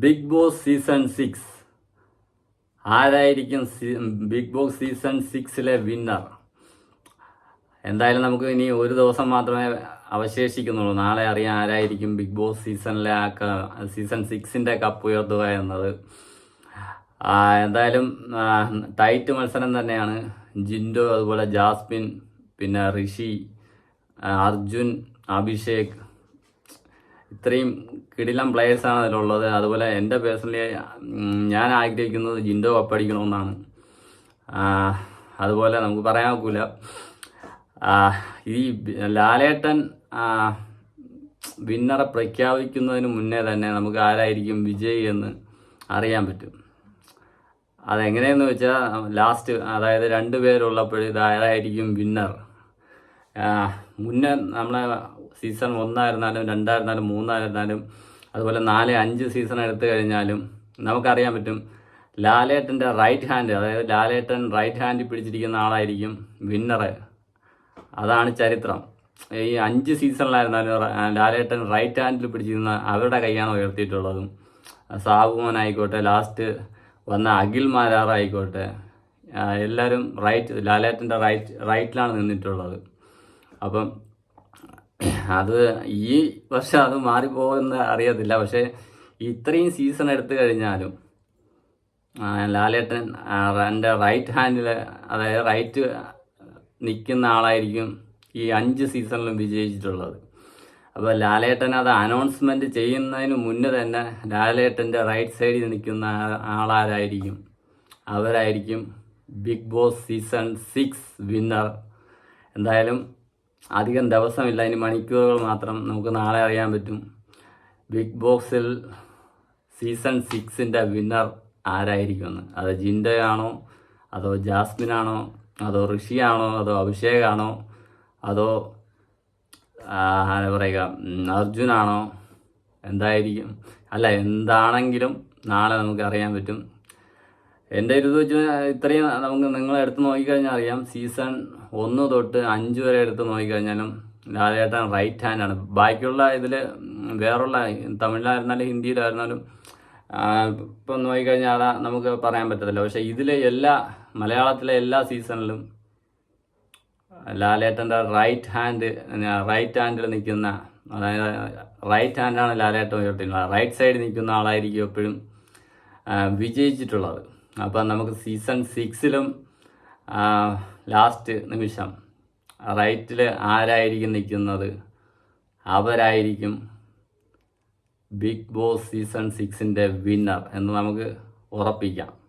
Big Boss season six ആരായിരിക്കും big Boss season സിക്സിലെ winner എന്തായാലും നമുക്ക് ഇനി ഒരു ദിവസം മാത്രമേ അവശേഷിക്കുന്നുള്ളൂ. നാളെ അറിയാൻ ആരായിരിക്കും ബിഗ് ബോസ് സീസണിലെ ആ സീസൺ സിക്സിന്റെ കപ്പ് ഉയർത്തുക എന്നത്. എന്തായാലും ടൈറ്റ് മത്സരം തന്നെയാണ്. ജിൻഡോ അതുപോലെ ജാസ്മിൻ പിന്നെ ഋഷി അർജുൻ അഭിഷേക് ഇത്രയും കിടിലം പ്ലെയേഴ്സാണ് അതിലുള്ളത്. അതുപോലെ എന്റെ പേഴ്സണലി ഞാൻ ആഗ്രഹിക്കുന്നത് ജിൻഡോ കപ്പടിക്കണമെന്നാണ്. അതുപോലെ നമുക്ക് പറയാൻ ഒക്കില്ല. ഈ ലാലേട്ടൻ വിന്നറെ പ്രഖ്യാപിക്കുന്നതിന് മുന്നേ തന്നെ നമുക്ക് ആരായിരിക്കും വിജയ് എന്ന് അറിയാൻ പറ്റും. അതെങ്ങനെയെന്ന് വെച്ചാൽ ലാസ്റ്റ് അതായത് രണ്ട് ഇത് ആരായിരിക്കും വിന്നർ മുന്നേ നമ്മളെ സീസൺ ഒന്നായിരുന്നാലും രണ്ടായിരുന്നാലും മൂന്നായിരുന്നാലും അതുപോലെ നാല് അഞ്ച് സീസൺ എടുത്തു കഴിഞ്ഞാലും നമുക്കറിയാൻ പറ്റും ലാലേട്ടന്റെ റൈറ്റ് ഹാൻഡ് അതായത് ലാലേട്ടൻ റൈറ്റ് ഹാൻഡ് പിടിച്ചിരിക്കുന്ന ആളായിരിക്കും വിന്നറ് അതാണ് ചരിത്രം. ഈ അഞ്ച് സീസണിലായിരുന്നാലും ലാലേട്ടൻ റൈറ്റ് ഹാൻഡിൽ പിടിച്ചിരുന്ന അവരുടെ കൈയാണ് ഉയർത്തിയിട്ടുള്ളതും. സാബുമോൻ ആയിക്കോട്ടെ ലാസ്റ്റ് വന്ന അഖിൽ മാരാറായിക്കോട്ടെ എല്ലാവരും റൈറ്റ് ലാലേട്ടന്റെ റൈറ്റ് റൈറ്റിലാണ് നിന്നിട്ടുള്ളത്. അപ്പം അത് ഈ വർഷം അത് മാറിപ്പോകുന്ന അറിയത്തില്ല. പക്ഷേ ഇത്രയും സീസൺ എടുത്തു കഴിഞ്ഞാലും ലാലേട്ടൻ എന്റെ റൈറ്റ് ഹാൻഡിൽ അതായത് റൈറ്റ് നിൽക്കുന്ന ആളായിരിക്കും ഈ അഞ്ച് സീസണിലും വിജയിച്ചിട്ടുള്ളത്. അപ്പോൾ ലാലേട്ടൻ അത് അനൗൺസ്മെന്റ് ചെയ്യുന്നതിന് മുന്നേ തന്നെ ലാലേട്ടന്റെ റൈറ്റ് സൈഡിൽ നിൽക്കുന്ന ആളാരായിരിക്കും. അവരായിരിക്കും Bigg Boss season six winner എന്തായാലും അധികം ദിവസമില്ല. ഇനി മണിക്കൂറുകൾ മാത്രം നമുക്ക് നാളെ അറിയാൻ പറ്റും. ബിഗ് ബോക്സിൽ സീസൺ സിക്സിന്റെ വിന്നർ ആരായിരിക്കുമെന്ന്. അത് ജിൻഡയാണോ? അതോ ജാസ്മിനാണോ? അതോ ഋഷിയാണോ? അതോ അഭിഷേകാണോ? അതോ എന്താ പറയുക? അർജുനാണോ? എന്തായിരിക്കും? അല്ല എന്താണെങ്കിലും നാളെ നമുക്ക് അറിയാൻ പറ്റും. എന്റെ ഒരു വെച്ച് ഇത്രയും നമുക്ക് നിങ്ങൾ എടുത്ത് നോക്കിക്കഴിഞ്ഞാൽ അറിയാം. സീസൺ ഒന്ന് തൊട്ട് അഞ്ച് വരെ എടുത്ത് നോക്കിക്കഴിഞ്ഞാലും ലാലേട്ടൻ റൈറ്റ് ഹാൻഡാണ് ബാക്കിയുള്ള ഇതിൽ വേറുള്ള തമിഴിലായിരുന്നാലും ഹിന്ദിയിലായിരുന്നാലും ഇപ്പം നോക്കിക്കഴിഞ്ഞാൽ നമുക്ക് പറയാൻ പറ്റത്തില്ല. പക്ഷേ ഇതിലെ എല്ലാ മലയാളത്തിലെ എല്ലാ സീസണിലും ലാലേട്ടന്റെ റൈറ്റ് ഹാൻഡ് റൈറ്റ് ഹാൻഡിൽ നിൽക്കുന്ന അതായത് റൈറ്റ് ഹാൻഡാണ് ലാലേട്ടൻ ഉയർത്തിയിട്ടുള്ളത്. റൈറ്റ് സൈഡിൽ നിൽക്കുന്ന ആളായിരിക്കും എപ്പോഴും വിജയിച്ചിട്ടുള്ളത്. അപ്പം നമുക്ക് സീസൺ സിക്സിലും ലാസ്റ്റ് നിമിഷം റൈറ്റിൽ ആരായിരിക്കും നിൽക്കുന്നത്? അവരായിരിക്കും ബിഗ് ബോസ് സീസൺ സിക്സിന്റെ വിന്നർ എന്ന് നമുക്ക് ഉറപ്പിക്കാം.